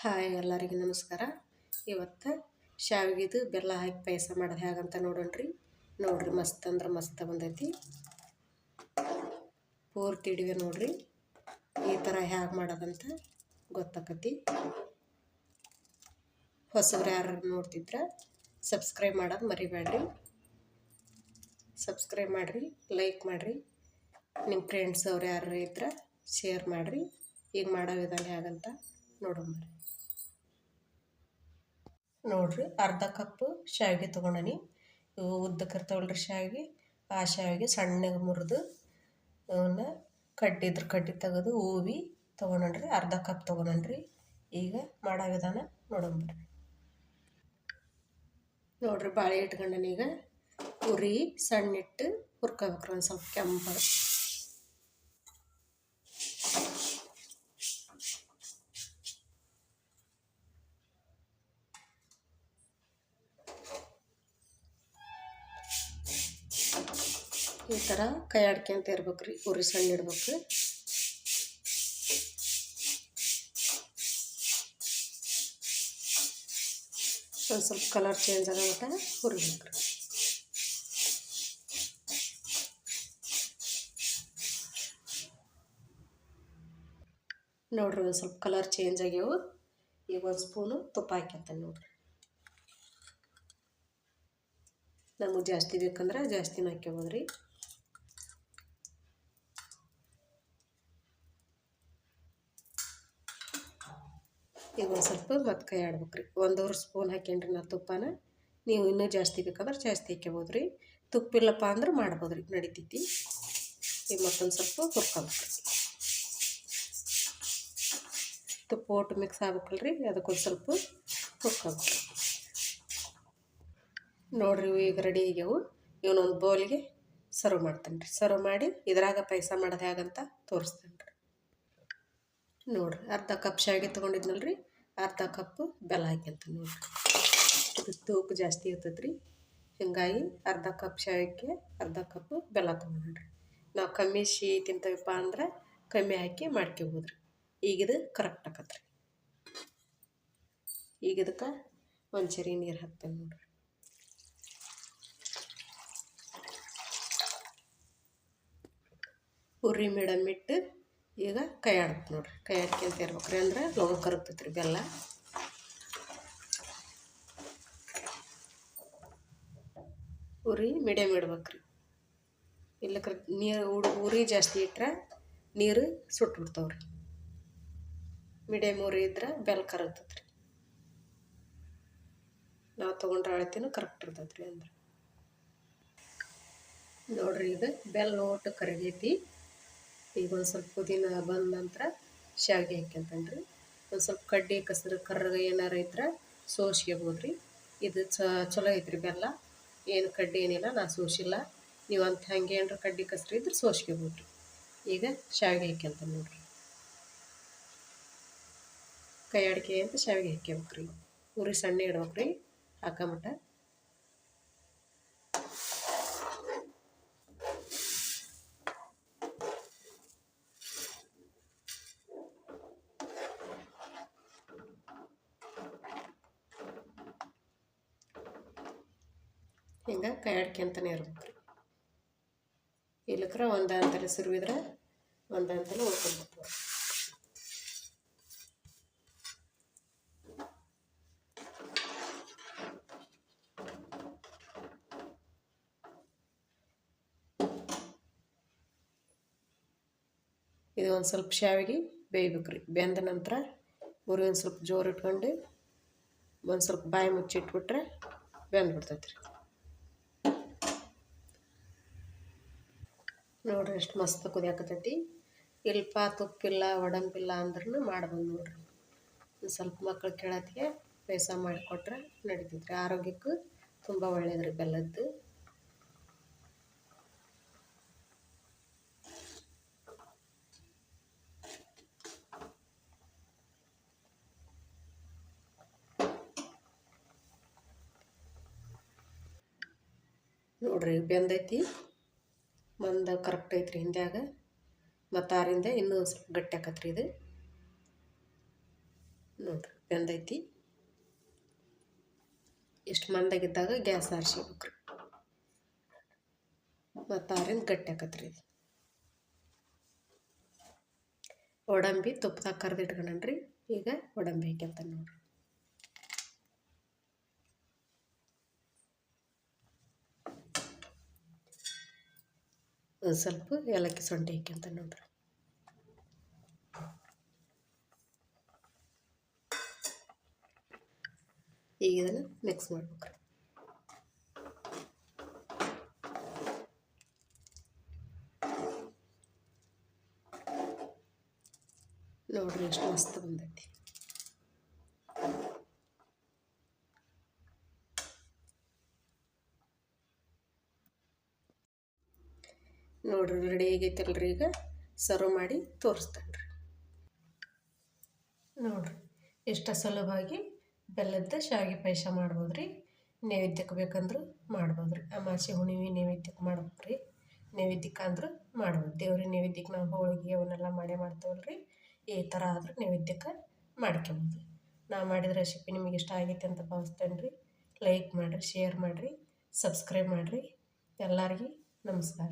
Hi, ಎಲ್ಲರಿಗೂ ನಮಸ್ಕಾರ. ಇವತ್ತು ಶಾವಿಗೆದು ಬೆಲ್ಲ ಹಾಕಿ ಪಾಯಸ ಮಾಡೋದು. ಹೇಗಂತ ನೋಡೋಣ್ರಿ. ನೋಡ್ರಿ, ಮಸ್ತ್ ಅಂದ್ರೆ ಮಸ್ತ್ ಬಂದೈತಿ. ಪೂರ್ತಿ ಇಡಿವೆ ನೋಡ್ರಿ. ಈ ಥರ ಹೇಗೆ ಮಾಡೋದಂತ ಗೊತ್ತಾಕತಿ. ಹೊಸಬ್ರು ಯಾರು ನೋಡ್ತಿದ್ರೆ, ಸಬ್ಸ್ಕ್ರೈಬ್ ಮಾಡೋದು ಮರಿಬೇಡ್ರಿ. ಸಬ್ಸ್ಕ್ರೈಬ್ ಮಾಡಿರಿ, ಲೈಕ್ ಮಾಡಿರಿ. ನಿಮ್ಮ ಫ್ರೆಂಡ್ಸ್ ಅವ್ರು ಯಾರು ಇದ್ರೆ, ಶೇರ್ ಮಾಡಿರಿ. ಈಗ ಮಾಡೋ ವಿಧಾನ ಹೇಗಂತ ನೋಡೋಣ ನೋಡ್ರಿ ಅರ್ಧ ಕಪ್ಪು ಶಾವಿಗೆ ತೊಗೊಂಡನಿ. ಇವು ಉದ್ದಕ್ಕೆ ಇರ್ತಾವಲ್ರಿ ಶಾವಿಗೆ. ಆ ಶಾವಿಗೆ ಸಣ್ಣಗೆ ಮುರಿದು ಅವನ್ನ ಕಡ್ಡಿ ಇದ್ರ ಕಡ್ಡಿ ತೆಗೆದು ಹೂವಿ ತೊಗೊಂಡ್ರಿ ಅರ್ಧ ಕಪ್ ತೊಗೊಂಡ್ರಿ ಈಗ ಮಾಡೋ ವಿಧಾನ ನೋಡಂಬರ್ರಿ ನೋಡ್ರಿ ಬಾಳೆ ಇಟ್ಕೊಂಡನಿ ಈಗ ಉರಿ ಸಣ್ಣಿಟ್ಟು ಹುರ್ಕೋಬೇಕ್ರಿ ಒಂದು ಸ್ವಲ್ಪ ಕೆಂಪ ಈ ಥರ ಕೈ ಆಡ್ಕೊಂತ ಇರ್ಬೇಕು ರೀ ಉರಿ ಸಣ್ಣ ಇಡ್ಬೇಕು. ಒಂದು ಸ್ವಲ್ಪ ಕಲರ್ ಚೇಂಜ್ ಆಗೋ ಮಟ್ಟ ಹುರಿಬೇಕು. ರೀ ನೋಡ್ರಿ ಒಂದು ಸ್ವಲ್ಪ ಕಲರ್ ಚೇಂಜ್ ಆಗ್ಯಾವು. ಈಗ ಒಂದು ಸ್ಪೂನು ತುಪ್ಪ ಹಾಕ್ಯಂತಾನೆ ನೋಡ್ರಿ. ನಮಗೆ ಜಾಸ್ತಿ ಬೇಕಂದ್ರೆ ಜಾಸ್ತಿನ ಹಾಕ್ಯಬೋದು ರೀ ಈಗ ಒಂದು ಸ್ವಲ್ಪ ಮತ್ತೆ ಕೈ ಆಡ್ಬೇಕು ರೀ ಒಂದೂವರೆ ಸ್ಪೂನ್ ಹಾಕ್ಯಂಡ್ರಿ ನಾ ತುಪ್ಪನ. ನೀವು ಇನ್ನೂ ಜಾಸ್ತಿ ಬೇಕಾದ್ರೆ ಜಾಸ್ತಿ ಹಾಕ್ಯಬೋದು ರೀ ತುಪ್ಪಿಲ್ಲಪ್ಪ ಅಂದ್ರೆ ಮಾಡ್ಬೋದು ರೀ ನಡಿತೈತಿ. ಈಗ ಮತ್ತೊಂದು ಸ್ವಲ್ಪ ಹುರ್ಕೊಬೇಕು ತುಪ್ಪ ಒಟ್ಟು ಮಿಕ್ಸ್ ಆಗ್ಬೇಕಲ್ಲ ರೀ ಅದಕ್ಕೊಂದು ಸ್ವಲ್ಪ ಹುರ್ಕೊಬೇಕು ನೋಡ್ರಿ ಈಗ ರೆಡಿ ಆಗ್ಯವು. ಇವನೊಂದು ಬೌಲ್ಗೆ ಸರ್ವ್ ಮಾಡ್ತೇನೆ ರೀ ಸರ್ವ್ ಮಾಡಿ ಇದ್ರಾಗ ಪಾಯಸ ಮಾಡೋದು ಹೇಗಂತ ತೋರಿಸ್ತೇನೆ ರೀ ನೋಡಿರಿ, ಅರ್ಧ ಕಪ್ ಶಾವಿಗೆ ರೀ ಅರ್ಧ ಕಪ್ಪು ಬೆಲ್ಲ ಹಾಕ್ಯಂತ ನೋಡಿರಿ. ಇದು ತೂಕ ಜಾಸ್ತಿ ಇರ್ತೈತೆ ರೀ ಹಿಂಗಾಗಿ ಅರ್ಧ ಕಪ್ ಶಾವಿಗೆ, ಅರ್ಧ ಕಪ್ಪು ಬೆಲ್ಲ ತೊಗೊಂಡ್ರಿ. ನಾವು ಕಮ್ಮಿ ಸಿಹಿ ತಿಂತೇವಪ್ಪ ಅಂದ್ರೆ ಕಮ್ಮಿ ಹಾಕಿ ಮಾಡ್ಕೋಬೋದು ರೀ ಈಗಿದು ಕರೆಕ್ಟ್ ಆಕತ್ರಿ ಈಗ ಇದಕ್ಕೆ ಸರಿ ನೀರು ಹಾಕ್ತೇನೆ ನೋಡ್ರಿ. ಉರಿ ಮೇಡಮ್ ಇಟ್ಟು ಈಗ ಕೈ ಆಡ್ಬೇಕು ನೋಡ್ರಿ. ಕೈ ಆಡ್ಕೊಂತ ಇರ್ಬೇಕು ರೀ ಅಂದ್ರೆ ಲೋಗ ಕರಗ್ತೈತ್ರಿ ಬೆಲ್ಲ. ಉರಿ ಮೀಡಿಯಮ್ ಇಡ್ಬೇಕ್ರಿ. ಇಲ್ಲ ಕರ್ ನೀರು ಉಡ್ ಉರಿ ಜಾಸ್ತಿ ಇಟ್ರೆ ನೀರು ಸುಟ್ಟು ರೀ ಮೀಡಿಯಮ್ ಉರಿ ಇದ್ರೆ ಬೆಲ್ಲ ಕರಗ್ತೈತ್ರಿ. ನಾವು ತೊಗೊಂಡ್ರೆ ಅಳತಿನೂ ಕರೆಕ್ಟ್ ಇರ್ತೈತ್ರಿ ಅಂದ್ರೆ. ನೋಡ್ರಿ ಇದು ಬೆಲ್ಲ ಒಟ್ಟು ಕರಗೈತಿ. ಈಗ ಒಂದು ಸ್ವಲ್ಪ ಪುದೀನ ಬಂದ ನಂತರ ಶಾವಿಗೆ ಹಾಕ್ಯಂತನ್ರಿ. ರೀ ಒಂದು ಸ್ವಲ್ಪ ಕಡ್ಡಿ, ಕಸರು, ಕರ್ರಗ ಏನಾರು ಇದ್ರೆ ಸೋಸ್ಕೋಬೋದು ರೀ ಇದು ಚಲೋ ಐತ್ರಿ ಬೆಲ್ಲ. ಏನು ಕಡ್ಡಿ ಏನಿಲ್ಲ, ನಾ ಸೋಸಿಲ್ಲ. ನೀವು ಅಂತ ಹಂಗೆ ಏನಾರ ಕಡ್ಡಿ, ಕಸರು ಇದ್ರೆ ಸೋಸ್ಕೋಬೋದು ಈಗ ಶಾವಿಗೆ ಹಾಕ್ಯಂತ ನೋಡ್ರಿ. ಕೈ ಅಡಿಕೆ ಅಂತ ಶಾವಿಗೆ ಹಾಕ್ಯಬೇಕ್ರಿ. ಉರಿ ಸಣ್ಣ ಇಡ್ಬೇಕ್ರಿ. ಹಾಕಮಟ ಹಿಂಗೆ ಕೈ ಇರ್ಬೇಕು. ಇಲ್ಲಕ್ರ ಒಂದು ಅಂತಲೇ ಸುರುವಿದ್ರೆ ಒಂದು ಅಂತಲೇ ಇದು ಒಂದು ಸ್ವಲ್ಪ ಶಾವಿಗೆ ಬೇಯ್ಬೇಕು ರೀ ಬೆಂದ ನಂತರ ಉರಿ ಒಂದು ಸ್ವಲ್ಪ ಜೋರು ಇಟ್ಕೊಂಡು ಒಂದು ಸ್ವಲ್ಪ ಬಾಯಿ ಮುಚ್ಚಿಟ್ಬಿಟ್ರೆ ಬೆಂದ್ಬಿಡ್ತೈತೆ ರೀ ನೋಡ್ರಿ ಎಷ್ಟು ಮಸ್ತ್ ಕುದಿಯಾಕತೈತಿ. ಇಲ್ಪ ತುಪ್ಪಿಲ್ಲ ಒಡಂಬಿಲ್ಲ ಅಂದ್ರೂ ಮಾಡ್ಬೋದು ನೋಡ್ರಿ. ಸ್ವಲ್ಪ ಮಕ್ಳು ಕೇಳತ್ತಿಗೆ ಪಾಯಸ ಮಾಡಿಕೊಟ್ರೆ ನಡಿತೈತ್ರಿ. ಆರೋಗ್ಯಕ್ಕೂ ತುಂಬ ಒಳ್ಳೇದ್ರಿ ಬೆಲ್ಲದ್ದು. ನೋಡ್ರಿ ಬೆಂದೈತಿ. ಮಂದ ಕರೆಕ್ಟ್ ಐತ್ರಿ ಹಿಂದ್ಯಾಗ. ಮತ್ತು ಆರಿಂದ ಇನ್ನೂ ಸ್ವಲ್ಪ ಗಟ್ಟಿ ಆಕತ್ರಿ ಇದು. ನೋಡಿರಿ, ಬೆಂದೈತಿ. ಎಷ್ಟು ಮಂದಾಗಿದ್ದಾಗ ಗ್ಯಾಸ್ ಆರಿಸಿಬೇಕ್ರಿ ಮತ್ತು ಆರಿಂದ ಗಟ್ಟಿ ಆಕತ್ರಿ ಇದು. ಒಡಂಬಿ ತುಪ್ಪದಾಗ ಕರ್ದು ರೀ ಈಗ ಒಡಂಬಿ ಹಾಕ್ಯಂತ ನೋಡ್ರಿ. ಸ್ವಲ್ಪ ಏಲಕ್ಕಿ ಸೊಂಡಿ ಹಾಕ್ಯಂತ ನೋಡ್ರಿ ಈಗ ಇದನ್ನು ಮಿಕ್ಸ್ ಮಾಡ್ಬೇಕ್ರಿ ನೋಡ್ರಿ ಎಷ್ಟು ಮಸ್ತ್ ಬಂದೈತಿ ನೋಡ್ರಿ ರೆಡಿ ಆಗೈತಲ್ರಿ ಈಗ. ಸರ್ವ್ ಮಾಡಿ ತೋರಿಸ್ತೇನೆ ರೀ ನೋಡ್ರಿ, ಎಷ್ಟು ಸುಲಭವಾಗಿ ಬೆಲ್ಲದ ಶಾವಿಗೆ ಪಾಯಸ ಮಾಡ್ಬೋದು ರೀ ನೈವೇದ್ಯಕ್ಕೆ ಬೇಕಂದ್ರೆ ಮಾಡ್ಬೋದು ರೀ ಅಮಾಸೆ ಹುಣ್ಣಿಮೆ ನೈವೇದ್ಯಕ್ಕೆ ಮಾಡ್ಬೋದು ರೀ ನೈವೇದ್ಯಕ್ಕೆ ಅಂದ್ರೆ ಮಾಡ್ಬೋದು. ದೇವ್ರಿಗೆ ನೈವೇದ್ಯಕ್ಕೆ ನಾವು ಹೋಳಿಗೆ ಅವನ್ನೆಲ್ಲ ಮಾಡೇ ರೀ ಈ ಥರ ಆದರೂ ನೈವೇದ್ಯಕ್ಕೆ ಮಾಡ್ಕೊಬೋದು. ನಾ ಮಾಡಿದ ರೆಸಿಪಿ ನಿಮಗೆ ಇಷ್ಟ ಆಗೈತೆ ಅಂತ ಭಾವಿಸ್ತೇನೆ ರೀ ಲೈಕ್ ಮಾಡಿರಿ ಶೇರ್ ಮಾಡಿರಿ ಸಬ್ಸ್ಕ್ರೈಬ್ ಮಾಡಿರಿ. ಎಲ್ಲರಿಗೂ ನಮಸ್ಕಾರ.